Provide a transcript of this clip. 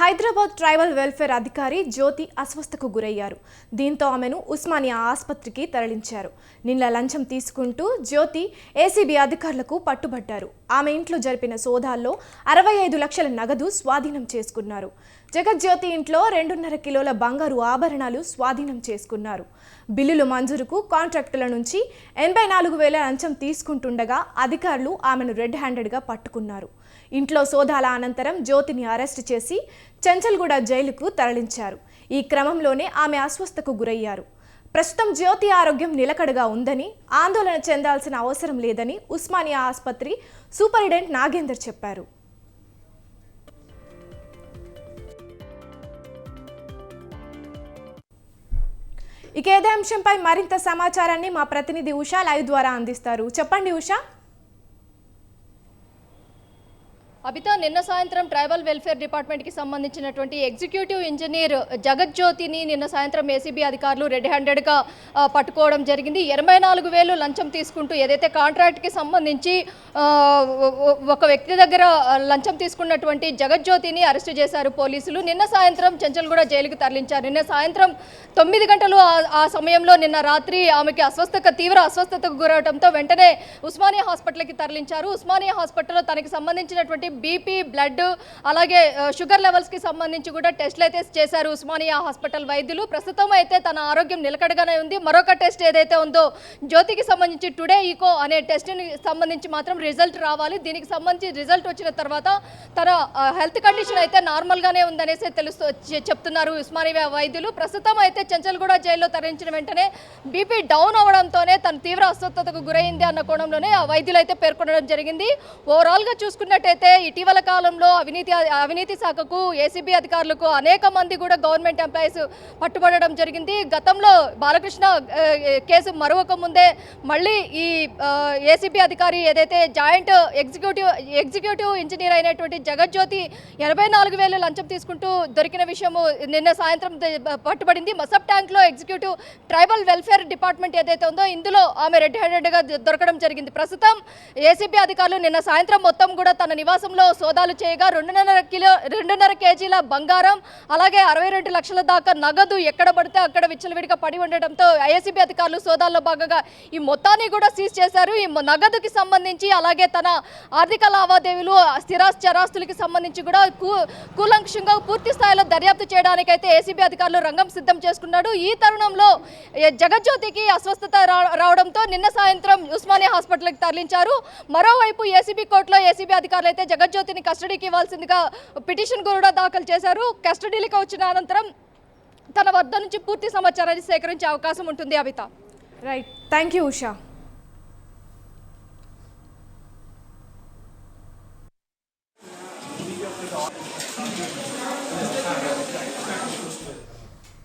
Hyderabad tribal welfare అధికారి జ్యోతి అస్వస్థకు గురయ్యారు. దీంతో ఆమెను ఉస్మానియా ఆసుపత్రికి తరలించారు. నిన్న లంచం తీసుకుంటూ జ్యోతి ఏసీబీ అధికారులకు పట్టుబట్టారు. ఆమె ఇంట్లో జరిపిన సోదాల్లో అరవై ఐదు లక్షల నగదు స్వాధీనం చేసుకున్నారు. జగజ్యోతి ఇంట్లో రెండున్నర కిలోల బంగారు ఆభరణాలు స్వాధీనం చేసుకున్నారు. బిల్లులు మంజూరుకు కాంట్రాక్టుల నుంచి ఎనభై నాలుగు వేల లంచం తీసుకుంటుండగా అధికారులు ఆమెను రెడ్ హ్యాండెడ్గా పట్టుకున్నారు. ఇంట్లో సోదాల అనంతరం జ్యోతిని అరెస్టు చేసి చెంచల్గూడ జైలుకు తరలించారు. ఈ క్రమంలోనే ఆమె అస్వస్థకు గురయ్యారు. ప్రస్తుతం జ్యోతి ఆరోగ్యం నిలకడగా ఉందని ఆందోళన చెందాల్సిన అవసరం లేదని ఉస్మానియా ఆసుపత్రి సూపరింటెండెంట్ నాగేందర్ చెప్పారు. ఇక ఏదే అంశంపై మరింత సమాచారాన్ని మా ప్రతినిధి ఉషా లైవ్ ద్వారా అందిస్తారు. చెప్పండి ఉషా. అబితా నిన్న సాయంత్రం ట్రైబల్ వెల్ఫేర్ డిపార్ట్మెంట్కి సంబంధించినటువంటి ఎగ్జిక్యూటివ్ ఇంజనీర్ జగజ్యోతిని నిన్న సాయంత్రం ఏసీబీ అధికారులు రెడ్ హ్యాండెడ్గా పట్టుకోవడం జరిగింది. ఇరవై నాలుగు వేలు లంచం తీసుకుంటూ ఏదైతే కాంట్రాక్ట్కి సంబంధించి ఒక వ్యక్తి దగ్గర లంచం తీసుకున్నటువంటి జగజ్యోతిని అరెస్టు చేశారు పోలీసులు. నిన్న సాయంత్రం చెంచల్గూడ జైలుకు తరలించారు. నిన్న సాయంత్రం తొమ్మిది గంటలు ఆ- ఆ సమయంలో నిన్న రాత్రి ఆమెకి అస్వస్థత తీవ్ర అస్వస్థతకు గురవడంతో వెంటనే ఉస్మానియా హాస్పిటల్కి తరలించారు. ఉస్మానియా హాస్పిటల్లో తనకి సంబంధించినటువంటి బీపీ బ్లడ్ అలాగే షుగర్ లెవెల్స్కి సంబంధించి కూడా టెస్ట్లు అయితే చేశారు ఉస్మానియా హాస్పిటల్ వైద్యులు. ప్రస్తుతం అయితే తన ఆరోగ్యం నిలకడగానే ఉంది. మరొక టెస్ట్ ఏదైతే ఉందో జ్యోతికి సంబంధించి టుడే ఈకో అనే టెస్ట్ని సంబంధించి మాత్రం రిజల్ట్ రావాలి. దీనికి సంబంధించి రిజల్ట్ వచ్చిన తర్వాత తన హెల్త్ కండిషన్ అయితే నార్మల్గానే ఉందనేసి తెలుస్తూ చె- చెప్తున్నారు ఉస్మానియా వైద్యులు. ప్రస్తుతం అయితే చెంచల్గూడ జైల్లో తరించిన వెంటనే బీపీ డౌన్ అవడంతోనే తన తీవ్ర అస్వస్థతకు గురైంది అన్న కోణంలోనే ఆ వైద్యులు అయితే పేర్కొనడం జరిగింది. ఓవరాల్గా చూసుకున్నట్టయితే ఇటీవల కాలంలో అవినీతి అవినీతి శాఖకు ఏసీబీ అధికారులకు అనేక మంది కూడా గవర్నమెంట్ ఎంప్లాయీస్ పట్టుబడడం జరిగింది. గతంలో బాలకృష్ణ కేసు మరొక ముందే మళ్ళీ ఈ ఏసీబీ అధికారి ఏదైతే జాయింట్ ఎగ్జిక్యూటివ్ ఎగ్జిక్యూటివ్ ఇంజనీర్ అయినటువంటి జగజ్యోతి ఎనభై నాలుగు వేలు లంచం తీసుకుంటూ దొరికిన విషయము నిన్న సాయంత్రం పట్టుబడింది. మసబ్ ట్యాంక్లో ఎగ్జిక్యూటివ్ ట్రైబల్ వెల్ఫేర్ డిపార్ట్మెంట్ ఏదైతే ఉందో ఇందులో ఆమె రెడ్ హ్యాండెడ్గా దొరకడం జరిగింది. ప్రస్తుతం ఏసీబీ అధికారులు నిన్న సాయంత్రం మొత్తం కూడా తన నివాసం ప్రాంతంలో సోదాలు చేయగా రెండున్నర కిలో రెండున్నర కేజీల బంగారం అలాగే అరవై రెండు లక్షల దాకా నగదు ఎక్కడ పడితే అక్కడ విచ్చలవిడిగా పడి ఉండడంతో ఐఎస్సీబీ అధికారులు సోదాల్లో భాగంగా ఈ మొత్తాన్ని కూడా సీజ్ చేశారు. ఈ నగదుకి సంబంధించి అలాగే తన ఆర్థిక లావాదేవీలు స్థిరాస్తి చరాస్తులకి సంబంధించి కూడా కూలంక్షంగా కూలంకషంగా పూర్తి స్థాయిలో దర్యాప్తు చేయడానికి అయితే ఏసీబీ అధికారులు రంగం సిద్ధం చేసుకున్నాడు. ఈ తరుణంలో జగజ్యోతికి అస్వస్థత రా- రావడంతో నిన్న సాయంత్రం ఉస్మానియా హాస్పిటల్కి తరలించారు. మరోవైపు ఏసీబీ కోర్టులో ఏసీబీ అధికారులు అయితే జగజ్యోతిని కస్టడీకి ఇవ్వాల్సిందిగా పిటిషన్ కూడా దాఖలు చేశారు. కస్టడీలకు వచ్చిన అనంతరం తన వద్ద నుంచి పూర్తి సమాచారాన్ని సేకరించే అవకాశం ఉంటుంది అవిత. Right thank you Usha